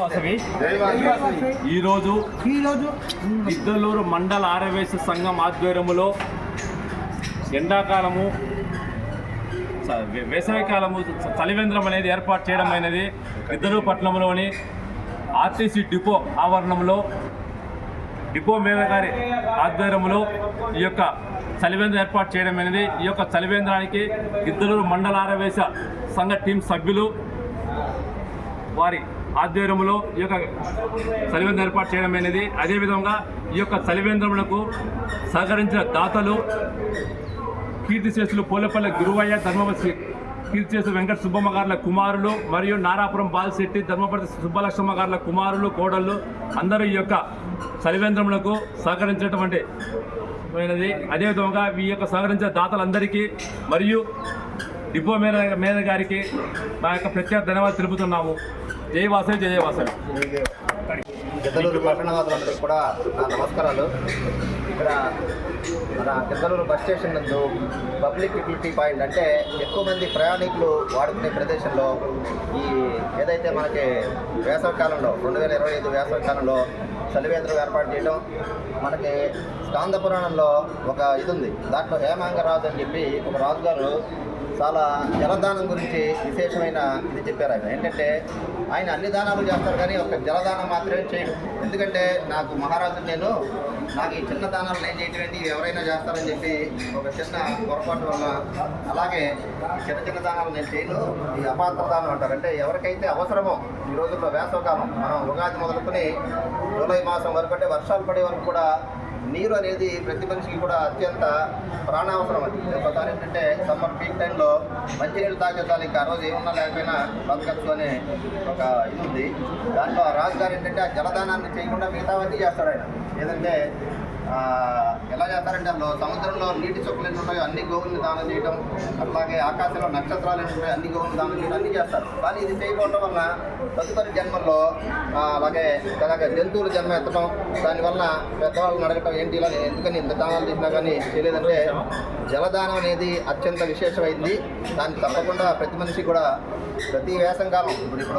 వాసవి. ఈరోజు ఈరోజు ఇద్దలూరు మండల ఆరవేశ సంఘం ఆధ్వర్యములో ఎండాకాలము వేసవికాలము చలివేంద్రం అనేది ఏర్పాటు చేయడం అనేది ఇద్దరు పట్టణంలోని ఆర్టీసీ డిపో ఆవరణంలో డిపో మేర గారి ఆధ్వర్యంలో ఈ యొక్క చలివేంద్రం ఏర్పాటు చేయడం అనేది ఈ యొక్క చలివేంద్రానికి ఇద్దరు మండల ఆరవేశ సంఘ టీం సభ్యులు వారి ఆధ్వర్యంలో ఈ యొక్క చలివేంద్రం ఏర్పాటు చేయడం అనేది అదేవిధంగా ఈ యొక్క చలివేంద్రములకు సహకరించిన దాతలు కీర్తిశేషులు పోలేపల్లి గురువయ్య ధర్మవతి కీర్తిశేషు వెంకట సుబ్బమ్మ గారుల కుమారులు మరియు నారాపురం బాలశెట్టి ధర్మపతి సుబ్బలక్ష్మ గారుల కుమారులు కోడళ్ళు అందరూ ఈ యొక్క చలివేంద్రములకు సహకరించినటువంటి అయినది. అదేవిధంగా ఈ యొక్క సహకరించిన దాతలందరికీ మరియు డిపో మేర మేర గారికి మా యొక్క ప్రత్యేక ధన్యవాదాలు తెలుపుతున్నాము. జై వాసవి జయ వాసవి గిద్దలూరు పట్టణవాదులందరికీ కూడా నా నమస్కారాలు. ఇక్కడ మన గిద్దలూరు బస్ స్టేషన్ నందు పబ్లిక్ యూటిలిటీ పాయింట్ అంటే ఎక్కువ మంది ప్రయాణికులు వాడుకునే ప్రదేశంలో ఈ ఏదైతే మనకి వేసవి కాలంలో రెండు వేల ఇరవై ఐదు వేసవి కాలంలో చలివేంద్రం ఏర్పాటు చేయడం మనకి స్కాంద పురాణంలో ఒక ఇది ఉంది. దాంట్లో హేమాంగరాజు అని చెప్పి ఒక రాజుగారు చాలా జలదానం గురించి విశేషమైన ఇది చెప్పారు ఆయన. ఏంటంటే ఆయన ఆయన అన్ని దానాలు చేస్తారు కానీ ఒక జలదానం మాత్రమే చేయడు. ఎందుకంటే నాకు మహారాజు నేను నాకు ఈ చిన్న దానాలు నేను చేయటం ఏంటి ఎవరైనా చేస్తారని చెప్పి ఒక చిన్న పొరపాటు వల్ల అలాగే చిన్న చిన్న దానాలు నేను చేయను. ఈ అపాత్ర దానం అంటారు. అంటే ఎవరికైతే అవసరమో ఈ రోజుల్లో వేసవకాలం మనం ఉగాది మొదలుకొని జూలై మాసం వరకు అంటే వర్షాలు పడే వరకు కూడా నీరు అనేది ప్రతి మనిషికి కూడా అత్యంత ప్రాణావసరం అది. ఒకసారి ఏంటంటే సమ్మర్ పీక్ టైంలో మంచినీళ్ళు తాగేసాలి ఇంకా ఆ రోజు ఏమన్నా లేకపోయినా బతకచ్చు అనే ఒక ఇది ఉంది. దాంట్లో ఆ రాజుగారు ఏంటంటే ఆ జలదానాన్ని చేయకుండా మిగతావన్నీ చేస్తాడు ఆయన. ఏదంటే ఆ, సముద్రంలో నీటి చొప్పులు ఎన్ని ఉంటాయో అన్ని గోవుల్ని దానం చేయడం అట్లాగే ఆకాశంలో నక్షత్రాలు ఎన్ని ఉంటాయో అన్ని గోవులు దానం చేయడం అన్ని చేస్తారు. కానీ ఇది చేయకపోవడం వల్ల తదుపరి జన్మల్లో అలాగే అలాగే జంతువులు జన్మ ఎత్తడం దానివల్ల పెద్దవాళ్ళని అడగటం ఏంటి ఇలా నేను ఎందుకని ఇంత దానాలు చేసినా కానీ చేయలేదంటే జలదానం అనేది అత్యంత విశేషమైంది. దాన్ని తప్పకుండా ప్రతి మనిషి కూడా ప్రతి వేసంకాలం ఇప్పుడు ఇప్పుడు